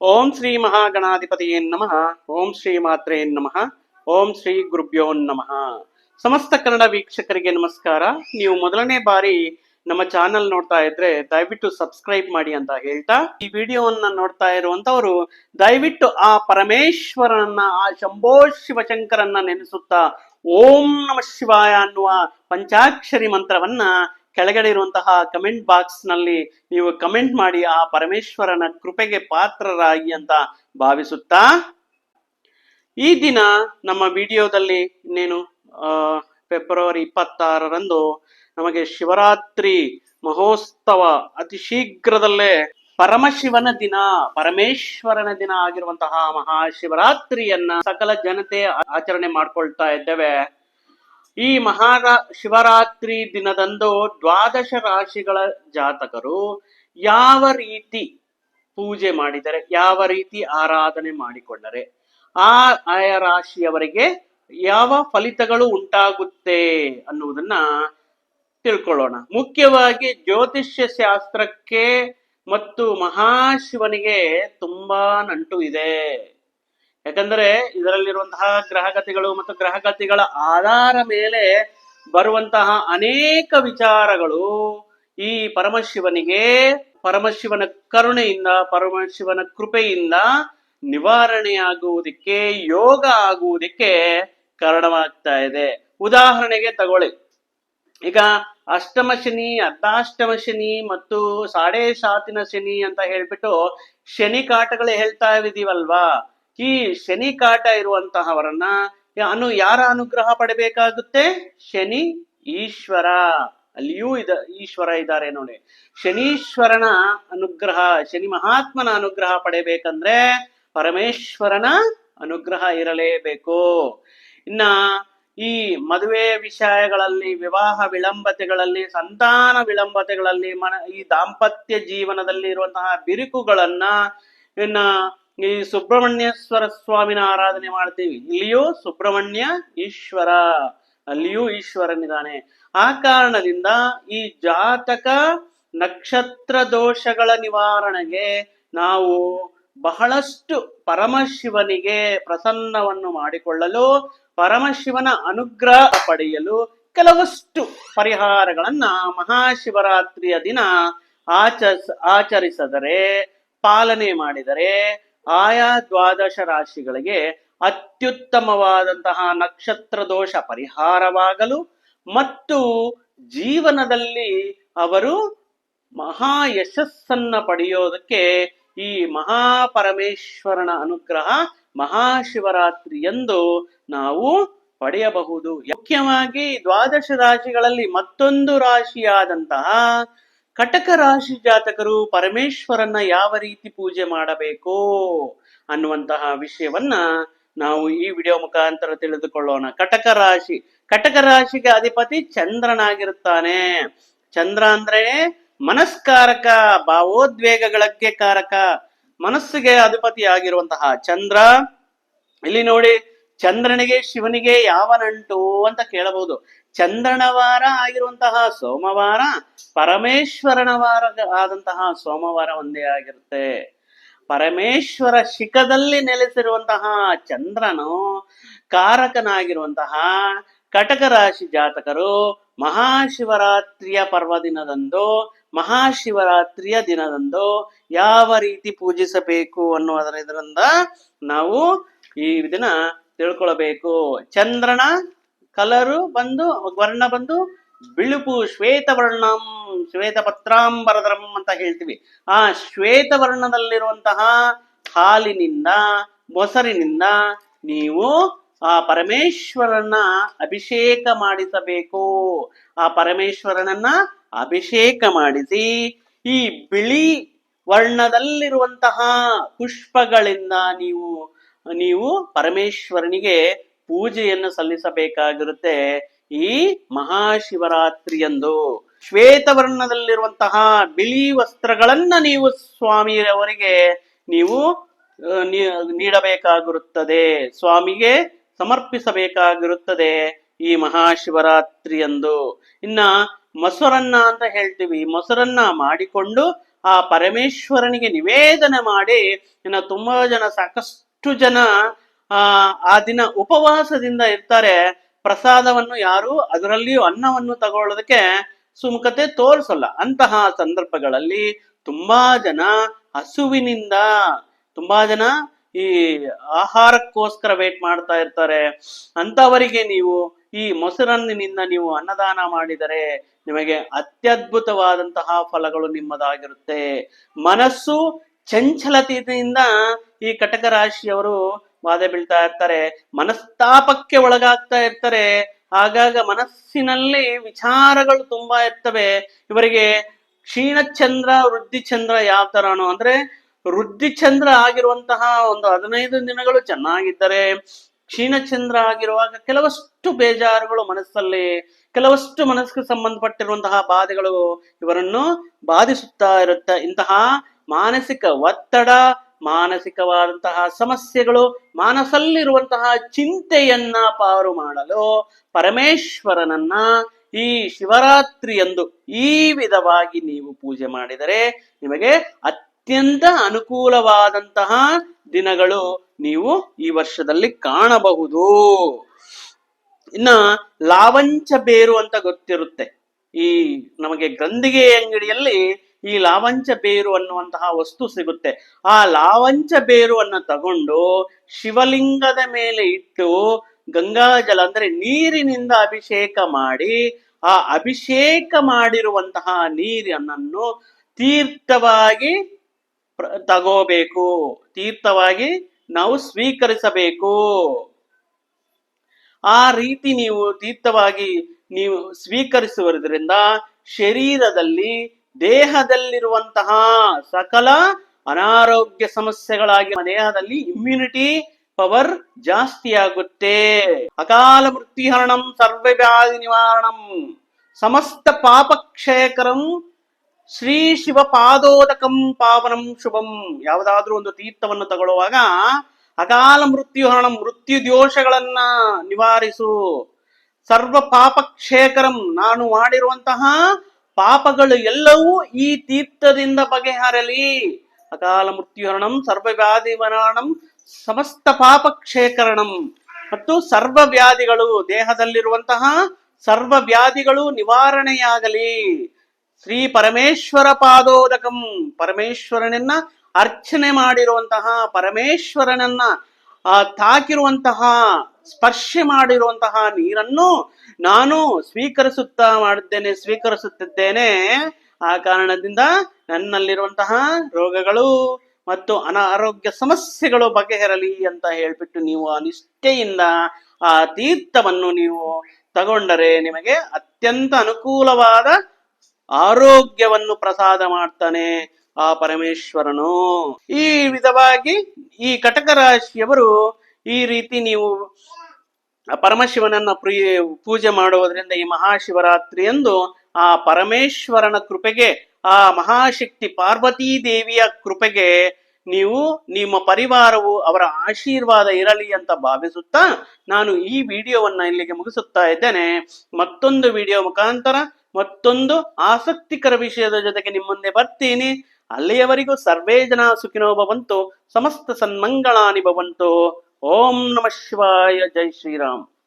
ಓಂ ಶ್ರೀ ಮಹಾಗಣಾಧಿಪತಿಯೇ ನಮಃ. ಓಂ ಶ್ರೀ ಮಾತ್ರೇ ನಮಃ. ಓಂ ಶ್ರೀ ಗುರುಭ್ಯೋ ನಮಃ. ಸಮಸ್ತ ಕನ್ನಡ ವೀಕ್ಷಕರಿಗೆ ನಮಸ್ಕಾರ. ನೀವು ಮೊದಲನೇ ಬಾರಿ ನಮ್ಮ ಚಾನೆಲ್ ನೋಡ್ತಾ ಇದ್ರೆ ದಯವಿಟ್ಟು ಸಬ್ಸ್ಕ್ರೈಬ್ ಮಾಡಿ ಅಂತ ಹೇಳ್ತಾ. ಈ ವಿಡಿಯೋವನ್ನ ನೋಡ್ತಾ ಇರುವಂತವರು ದಯವಿಟ್ಟು ಆ ಪರಮೇಶ್ವರನನ್ನ, ಆ ಶಂಭೋ ಶಿವಶಂಕರನ್ನ ನೆನೆಸುತ್ತಾ ಓಂ ನಮ ಶಿವಾಯ ಅನ್ನುವ ಪಂಚಾಕ್ಷರಿ ಮಂತ್ರವನ್ನ ಕೆಳಗಡೆ ಇರುವಂತಹ ಕಮೆಂಟ್ ಬಾಕ್ಸ್ನಲ್ಲಿ ನೀವು ಕಮೆಂಟ್ ಮಾಡಿ ಆ ಪರಮೇಶ್ವರನ ಕೃಪೆಗೆ ಪಾತ್ರರಾಗಿ ಅಂತ ಭಾವಿಸುತ್ತಾ? ಈ ದಿನ ನಮ್ಮ ವಿಡಿಯೋದಲ್ಲಿ ಇನ್ನೇನು ಫೆಬ್ರವರಿ ಇಪ್ಪತ್ತಾರರಂದು ನಮಗೆ ಶಿವರಾತ್ರಿ ಮಹೋತ್ಸವ ಅತಿ ಶೀಘ್ರದಲ್ಲೇ ಪರಮಶಿವನ ದಿನ, ಪರಮೇಶ್ವರನ ದಿನ ಆಗಿರುವಂತಹ ಮಹಾಶಿವರಾತ್ರಿಯನ್ನ ಸಕಲ ಜನತೆ ಆಚರಣೆ ಮಾಡ್ಕೊಳ್ತಾ ಇದ್ದೇವೆ. ಈ ಮಹಾರಾ ಶಿವರಾತ್ರಿ ದಿನದಂದು ದ್ವಾದಶ ರಾಶಿಗಳ ಜಾತಕರು ಯಾವ ರೀತಿ ಪೂಜೆ ಮಾಡಿದರೆ, ಯಾವ ರೀತಿ ಆರಾಧನೆ ಮಾಡಿಕೊಂಡರೆ, ಆ ಆಯಾ ರಾಶಿಯವರಿಗೆ ಯಾವ ಫಲಿತಗಳು ಉಂಟಾಗುತ್ತೆ ಅನ್ನುವುದನ್ನ ತಿಳ್ಕೊಳ್ಳೋಣ. ಮುಖ್ಯವಾಗಿ ಜ್ಯೋತಿಷ್ಯ ಶಾಸ್ತ್ರಕ್ಕೆ ಮತ್ತು ಮಹಾಶಿವನಿಗೆ ತುಂಬಾ ನಂಟು ಇದೆ. ಯಾಕಂದ್ರೆ ಇದರಲ್ಲಿರುವಂತಹ ಗ್ರಹಗತಿಗಳು ಮತ್ತು ಗ್ರಹಗತಿಗಳ ಆಧಾರ ಮೇಲೆ ಬರುವಂತಹ ಅನೇಕ ವಿಚಾರಗಳು ಈ ಪರಮಶಿವನಿಗೆ, ಪರಮಶಿವನ ಕರುಣೆಯಿಂದ, ಪರಮಶಿವನ ಕೃಪೆಯಿಂದ ನಿವಾರಣೆಯಾಗುವುದಕ್ಕೆ, ಯೋಗ ಆಗುವುದಕ್ಕೆ ಕಾರಣವಾಗ್ತಾ ಇದೆ. ಉದಾಹರಣೆಗೆ ತಗೊಳ್ಳಿ. ಈಗ ಅಷ್ಟಮ ಶನಿ, ಅರ್ಧಾಷ್ಟಮ ಶನಿ ಮತ್ತು ಸಾಡೆ ಸಾತಿನ ಶನಿ ಅಂತ ಹೇಳ್ಬಿಟ್ಟು ಶನಿ ಕಾಟಗಳು ಹೇಳ್ತಾ ಇದೀವಲ್ವಾ? ಈ ಶನಿ ಕಾಟ ಇರುವಂತಹವರನ್ನ ಅನು ಯಾರ ಅನುಗ್ರಹ ಪಡಬೇಕಾಗುತ್ತೆ? ಶನಿ ಈಶ್ವರ. ಅಲ್ಲಿಯೂ ಇದ ಈಶ್ವರ ಇದ್ದಾರೆ ನೋಡಿ. ಶನೀಶ್ವರನ ಅನುಗ್ರಹ, ಶನಿ ಮಹಾತ್ಮನ ಅನುಗ್ರಹ ಪಡೆಯಬೇಕಂದ್ರೆ ಪರಮೇಶ್ವರನ ಅನುಗ್ರಹ ಇರಲೇಬೇಕು. ಇನ್ನ ಈ ಮದುವೆ ವಿಷಯಗಳಲ್ಲಿ, ವಿವಾಹ ವಿಳಂಬತೆಗಳಲ್ಲಿ, ಸಂತಾನ ವಿಳಂಬತೆಗಳಲ್ಲಿ, ಮನ ಈ ದಾಂಪತ್ಯ ಜೀವನದಲ್ಲಿ ಇರುವಂತಹ ಬಿರುಕುಗಳನ್ನ ಇನ್ನ ಈ ಸುಬ್ರಹ್ಮಣ್ಯೇಶ್ವರ ಸ್ವಾಮಿನ ಆರಾಧನೆ ಮಾಡ್ತೀವಿ. ಇಲ್ಲಿಯೂ ಸುಬ್ರಹ್ಮಣ್ಯ ಈಶ್ವರ, ಅಲ್ಲಿಯೂ ಈಶ್ವರನಿದ್ದಾನೆ. ಆ ಕಾರಣದಿಂದ ಈ ಜಾತಕ ನಕ್ಷತ್ರ ದೋಷಗಳ ನಿವಾರಣೆಗೆ ನಾವು ಬಹಳಷ್ಟು ಪರಮಶಿವನಿಗೆ ಪ್ರಸನ್ನವನ್ನು ಮಾಡಿಕೊಳ್ಳಲು, ಪರಮಶಿವನ ಅನುಗ್ರಹ ಪಡೆಯಲು ಕೆಲವಷ್ಟು ಪರಿಹಾರಗಳನ್ನ ಮಹಾಶಿವರಾತ್ರಿಯ ದಿನ ಆಚ ಆಚರಿಸಿದರೆ, ಪಾಲನೆ ಮಾಡಿದರೆ ಆಯಾ ದ್ವಾದಶ ರಾಶಿಗಳಿಗೆ ಅತ್ಯುತ್ತಮವಾದಂತಹ ನಕ್ಷತ್ರ ದೋಷ ಪರಿಹಾರವಾಗಲು ಮತ್ತು ಜೀವನದಲ್ಲಿ ಅವರು ಮಹಾ ಯಶಸ್ಸನ್ನ ಪಡೆಯೋದಕ್ಕೆ ಈ ಮಹಾಪರಮೇಶ್ವರನ ಅನುಗ್ರಹ ಮಹಾಶಿವರಾತ್ರಿ ಎಂದು ನಾವು ಪಡೆಯಬಹುದು. ಮುಖ್ಯವಾಗಿ ದ್ವಾದಶ ರಾಶಿಗಳಲ್ಲಿ ಮತ್ತೊಂದು ರಾಶಿಯಾದಂತಹ ಕಟಕ ರಾಶಿ ಜಾತಕರು ಪರಮೇಶ್ವರನ್ನ ಯಾವ ರೀತಿ ಪೂಜೆ ಮಾಡಬೇಕು ಅನ್ನುವಂತಹ ವಿಷಯವನ್ನ ನಾವು ಈ ವಿಡಿಯೋ ಮುಖಾಂತರ ತಿಳಿದುಕೊಳ್ಳೋಣ. ಕಟಕ ರಾಶಿ, ಕಟಕ ರಾಶಿಗೆ ಅಧಿಪತಿ ಚಂದ್ರನಾಗಿರುತ್ತಾನೆ. ಚಂದ್ರ ಅಂದ್ರೆ ಮನಸ್ಕಾರಕ, ಭಾವೋದ್ವೇಗಗಳಕ್ಕೆ ಕಾರಕ, ಮನಸ್ಸಿಗೆ ಅಧಿಪತಿ ಆಗಿರುವಂತಹ ಚಂದ್ರ. ಇಲ್ಲಿ ನೋಡಿ ಚಂದ್ರನಿಗೆ ಶಿವನಿಗೆ ಯಾವ ನಂಟು ಅಂತ ಕೇಳಬಹುದು. ಚಂದ್ರನ ವಾರ ಆಗಿರುವಂತಹ ಸೋಮವಾರ ಪರಮೇಶ್ವರನ ವಾರ ಆದಂತಹ ಸೋಮವಾರ ಒಂದೇ ಆಗಿರುತ್ತೆ. ಪರಮೇಶ್ವರ ಶಿಖದಲ್ಲಿ ನೆಲೆಸಿರುವಂತಹ ಚಂದ್ರನು ಕಾರಕನಾಗಿರುವಂತಹ ಕಟಕ ರಾಶಿ ಜಾತಕರು ಮಹಾಶಿವರಾತ್ರಿಯ ಪರ್ವ ದಿನದಂದು ಮಹಾಶಿವರಾತ್ರಿಯ ದಿನದಂದು ಯಾವ ರೀತಿ ಪೂಜಿಸಬೇಕು ಅನ್ನುವುದರ ಇದರಿಂದ ನಾವು ಈ ದಿನ ತಿಳ್ಕೊಳ್ಬೇಕು. ಚಂದ್ರನ ಕಲರು ಬಂದು, ವರ್ಣ ಬಂದು, ಬಿಳುಪು ಶ್ವೇತವರ್ಣಂ ಶ್ವೇತ ಪತ್ರಾಂಬರದ್ರಂ ಅಂತ ಹೇಳ್ತೀವಿ. ಆ ಶ್ವೇತವರ್ಣದಲ್ಲಿರುವಂತಹ ಹಾಲಿನಿಂದ, ಮೊಸರಿನಿಂದ ನೀವು ಆ ಪರಮೇಶ್ವರನ ಅಭಿಷೇಕ ಮಾಡಿಸಬೇಕು. ಆ ಪರಮೇಶ್ವರನನ್ನ ಅಭಿಷೇಕ ಮಾಡಿಸಿ, ಈ ಬಿಳಿ ವರ್ಣದಲ್ಲಿರುವಂತಹ ಪುಷ್ಪಗಳಿಂದ ನೀವು ನೀವು ಪರಮೇಶ್ವರನಿಗೆ ಪೂಜೆಯನ್ನು ಸಲ್ಲಿಸಬೇಕಾಗಿರುತ್ತೆ. ಈ ಮಹಾಶಿವರಾತ್ರಿಯಂದು ಶ್ವೇತವರ್ಣದಲ್ಲಿರುವಂತಹ ಬಿಳಿ ವಸ್ತ್ರಗಳನ್ನ ನೀವು ಸ್ವಾಮಿಯವರಿಗೆ ನೀವು ನೀಡಬೇಕಾಗಿರುತ್ತದೆ. ಸ್ವಾಮಿಗೆ ಸಮರ್ಪಿಸಬೇಕಾಗಿರುತ್ತದೆ ಈ ಮಹಾಶಿವರಾತ್ರಿಯಂದು. ಇನ್ನ ಮೊಸರನ್ನ ಅಂತ ಹೇಳ್ತೀವಿ. ಮೊಸರನ್ನ ಮಾಡಿಕೊಂಡು ಆ ಪರಮೇಶ್ವರನಿಗೆ ನಿವೇದನೆ ಮಾಡಿ ಇನ್ನು ತುಂಬಾ ಜನ ಸಾಕಷ್ಟು ಜನ, ಆ ಆ ದಿನ ಉಪವಾಸದಿಂದ ಇರ್ತಾರೆ. ಪ್ರಸಾದವನ್ನು ಯಾರು ಅದರಲ್ಲಿಯೂ ಅನ್ನವನ್ನು ತಗೊಳ್ಳೋದಕ್ಕೆ ಸುಮುಖತೆ ತೋರಿಸಲ್ಲ. ಅಂತಹ ಸಂದರ್ಭಗಳಲ್ಲಿ ತುಂಬಾ ಜನ ಹಸುವಿನಿಂದ, ತುಂಬಾ ಜನ ಈ ಆಹಾರಕ್ಕೋಸ್ಕರ ವೇಟ್ ಮಾಡ್ತಾ ಇರ್ತಾರೆ. ಅಂತವರಿಗೆ ನೀವು ಈ ಮೊಸರನ್ನಿನಿಂದ ನೀವು ಅನ್ನದಾನ ಮಾಡಿದರೆ ನಿಮಗೆ ಅತ್ಯದ್ಭುತವಾದಂತಹ ಫಲಗಳು ನಿಮ್ಮದಾಗಿರುತ್ತೆ. ಮನಸ್ಸು ಚಂಚಲತೆಯಿಂದ ಈ ಕಟಕ ರಾಶಿಯವರು ಬಾಧೆ ಬೀಳ್ತಾ ಇರ್ತಾರೆ, ಮನಸ್ತಾಪಕ್ಕೆ ಒಳಗಾಗ್ತಾ ಇರ್ತಾರೆ. ಆಗಾಗ ಮನಸ್ಸಿನಲ್ಲಿ ವಿಚಾರಗಳು ತುಂಬಾ ಇರ್ತವೆ. ಇವರಿಗೆ ಕ್ಷೀಣ ಚಂದ್ರ ವೃದ್ಧಿ ಚಂದ್ರ ಯಾವ ತರನೋ ಅಂದ್ರೆ ವೃದ್ಧಿ ಚಂದ್ರ ಆಗಿರುವಂತಹ ಒಂದು ಹದಿನೈದು ದಿನಗಳು ಚೆನ್ನಾಗಿದ್ದರೆ, ಕ್ಷೀಣಚಂದ್ರ ಆಗಿರುವಾಗ ಕೆಲವಷ್ಟು ಬೇಜಾರುಗಳು ಮನಸ್ಸಲ್ಲಿ, ಕೆಲವಷ್ಟು ಮನಸ್ಸಿಗೆ ಸಂಬಂಧಪಟ್ಟಿರುವಂತಹ ಬಾಧೆಗಳು ಇವರನ್ನು ಬಾಧಿಸುತ್ತಾ ಇರುತ್ತೆ. ಇಂತಹ ಮಾನಸಿಕ ಒತ್ತಡ, ಮಾನಸಿಕವಾದಂತಹ ಸಮಸ್ಯೆಗಳು ಮಾನಸಲ್ಲಿರುವಂತಹ ಚಿಂತೆಯನ್ನ ಪಾರು ಮಾಡಲು ಪರಮೇಶ್ವರನನ್ನ ಈ ಶಿವರಾತ್ರಿಯಂದು ಈ ವಿಧವಾಗಿ ನೀವು ಪೂಜೆ ಮಾಡಿದರೆ ನಿಮಗೆ ಅತ್ಯಂತ ಅನುಕೂಲವಾದಂತಹ ದಿನಗಳು ನೀವು ಈ ವರ್ಷದಲ್ಲಿ ಕಾಣಬಹುದು. ಇನ್ನ ಲಾವಂಚ ಬೇರು ಅಂತ ಗೊತ್ತಿರುತ್ತೆ. ಈ ನಮಗೆ ಗಂದಿಗೆ ಅಂಗಡಿಯಲ್ಲಿ ಈ ಲಾವಂಚ ಬೇರು ಅನ್ನುವಂತಹ ವಸ್ತು ಸಿಗುತ್ತೆ. ಆ ಲಾವಂಚ ಬೇರುವನ್ನ ತಗೊಂಡು ಶಿವಲಿಂಗದ ಮೇಲೆ ಇಟ್ಟು ಗಂಗಾಜಲ ಅಂದ್ರೆ ನೀರಿನಿಂದ ಅಭಿಷೇಕ ಮಾಡಿ ಆ ಅಭಿಷೇಕ ಮಾಡಿರುವಂತಹ ನೀರನ್ನು ತೀರ್ಥವಾಗಿ ತಗೋಬೇಕು. ತೀರ್ಥವಾಗಿ ನಾವು ಸ್ವೀಕರಿಸಬೇಕು. ಆ ರೀತಿ ನೀವು ತೀರ್ಥವಾಗಿ ನೀವು ಸ್ವೀಕರಿಸುವುದರಿಂದ ಶರೀರದಲ್ಲಿ ದೇಹದಲ್ಲಿರುವಂತಹ ಸಕಲ ಅನಾರೋಗ್ಯ ಸಮಸ್ಯೆಗಳಾಗಿ ದೇಹದಲ್ಲಿ ಇಮ್ಯುನಿಟಿ ಪವರ್ ಜಾಸ್ತಿ ಆಗುತ್ತೆ. ಅಕಾಲ ಮೃತ್ಯುಹರಣಂ ಸರ್ವವ್ಯಾಧಿ ನಿವಾರಣಂ, ಸಮಸ್ತ ಪಾಪಕ್ಷಯಕರಂ, ಶ್ರೀ ಶಿವ ಪಾದೋದಕಂ ಪಾವನಂ ಶುಭಂ. ಯಾವುದಾದ್ರೂ ಒಂದು ತೀರ್ಥವನ್ನು ತಗೊಳ್ಳುವಾಗ ಅಕಾಲ ಮೃತ್ಯುಹರಣಂ, ಮೃತ್ಯು ದೋಷಗಳನ್ನ ನಿವಾರಿಸು. ಸರ್ವ ಪಾಪಕ್ಷೇಕರಂ ನಾನು ಮಾಡಿರುವಂತಹ ಪಾಪಗಳು ಎಲ್ಲವೂ ಈ ತೀರ್ಥದಿಂದ ಬಗೆಹರಲಿ. ಅಕಾಲ ಮೃತ್ಯುಹರಣಂ ಸರ್ವವ್ಯಾಧಿ ನಿವಾರಣಂ ಸಮಸ್ತ ಪಾಪಕ್ಷೇಕರಣಂ. ಮತ್ತು ಸರ್ವ ವ್ಯಾಧಿಗಳು ದೇಹದಲ್ಲಿರುವಂತಹ ಸರ್ವ ವ್ಯಾಧಿಗಳು ನಿವಾರಣೆಯಾಗಲಿ. ಶ್ರೀ ಪರಮೇಶ್ವರ ಪಾದೋದಕಂ. ಪರಮೇಶ್ವರನನ್ನ ಅರ್ಚನೆ ಮಾಡಿರುವಂತಹ ಪರಮೇಶ್ವರನನ್ನ ಆ ತಾಕಿರುವಂತಹ, ಸ್ಪರ್ಶ ಮಾಡಿರುವಂತಹ ನೀರನ್ನು ನಾನು ಸ್ವೀಕರಿಸುತ್ತಾ ಮಾಡಿದ್ದೇನೆ, ಸ್ವೀಕರಿಸುತ್ತಿದ್ದೇನೆ. ಆ ಕಾರಣದಿಂದ ನನ್ನಲ್ಲಿರುವಂತಹ ರೋಗಗಳು ಮತ್ತು ಅನಾರೋಗ್ಯ ಸಮಸ್ಯೆಗಳು ಬಗೆಹರಲಿ ಅಂತ ಹೇಳ್ಬಿಟ್ಟು ನೀವು ಆ ನಿಷ್ಠೆಯಿಂದ ಆ ತೀರ್ಥವನ್ನು ನೀವು ತಗೊಂಡರೆ ನಿಮಗೆ ಅತ್ಯಂತ ಅನುಕೂಲವಾದ ಆರೋಗ್ಯವನ್ನು ಪ್ರಸಾದ ಮಾಡ್ತಾನೆ. ಆ ಪರಮೇಶ್ವರನು. ಈ ವಿಧವಾಗಿ ಈ ಕಟಕ ರಾಶಿಯವರು ಈ ರೀತಿ ನೀವು ಪರಮಶಿವನನ್ನ ಪ್ರಿಯ ಪೂಜೆ ಮಾಡುವುದರಿಂದ ಈ ಮಹಾಶಿವರಾತ್ರಿಯಂದು ಆ ಪರಮೇಶ್ವರನ ಕೃಪೆಗೆ ಆ ಮಹಾಶಕ್ತಿ ಪಾರ್ವತೀ ದೇವಿಯ ಕೃಪೆಗೆ ನೀವು ನಿಮ್ಮ ಪರಿವಾರವು ಅವರ ಆಶೀರ್ವಾದ ಇರಲಿ ಅಂತ ಭಾವಿಸುತ್ತಾ ನಾನು ಈ ವಿಡಿಯೋವನ್ನ ಇಲ್ಲಿಗೆ ಮುಗಿಸುತ್ತಾ ಇದ್ದೇನೆ. ಮತ್ತೊಂದು ವಿಡಿಯೋ ಮುಖಾಂತರ ಮತ್ತೊಂದು ಆಸಕ್ತಿಕರ ವಿಷಯದ ಜೊತೆಗೆ ನಿಮ್ಮ ಮುಂದೆ ಬರ್ತೀನಿ. ಅಲ್ಲಿಯವರೆಗೂ ಸರ್ವೇ ಜನ ಸುಖಿನೋ ಭವಂತು ಸಮಸ್ತ ಸನ್ಮಂಗಳಾನಿ ಭವಂತು. ಓಂ ನಮಃ ಶಿವಾಯ ಜೈ ಶ್ರೀರಾಮ್.